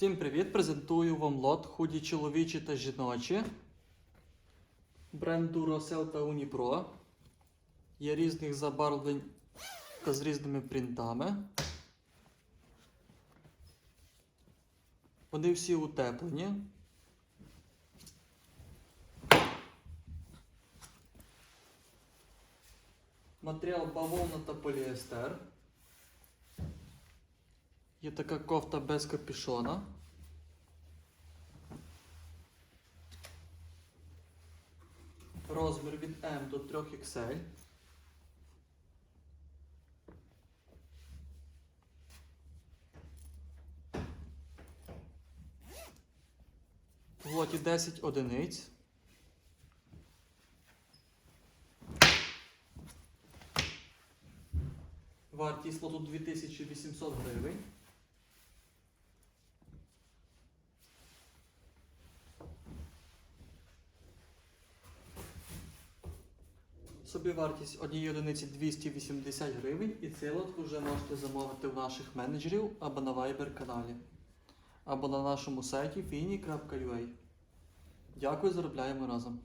Всім привіт! Презентую вам лот худі чоловічі та жіночі. Бренд Duracell та Unipro. Є різних забарвлень та з різними принтами. Вони всі утеплені. Матеріал бавовна та поліестер. Є така кофта без капюшона. Розмір від М до 3XL. В лоті 10 одиниць. Вартість лоту 2800 гривень. Собівартість однієї одиниці 280 гривень і цей лот вже можете замовити у наших менеджерів або на Viber каналі, або на нашому сайті fini.ua. Дякую, заробляємо разом.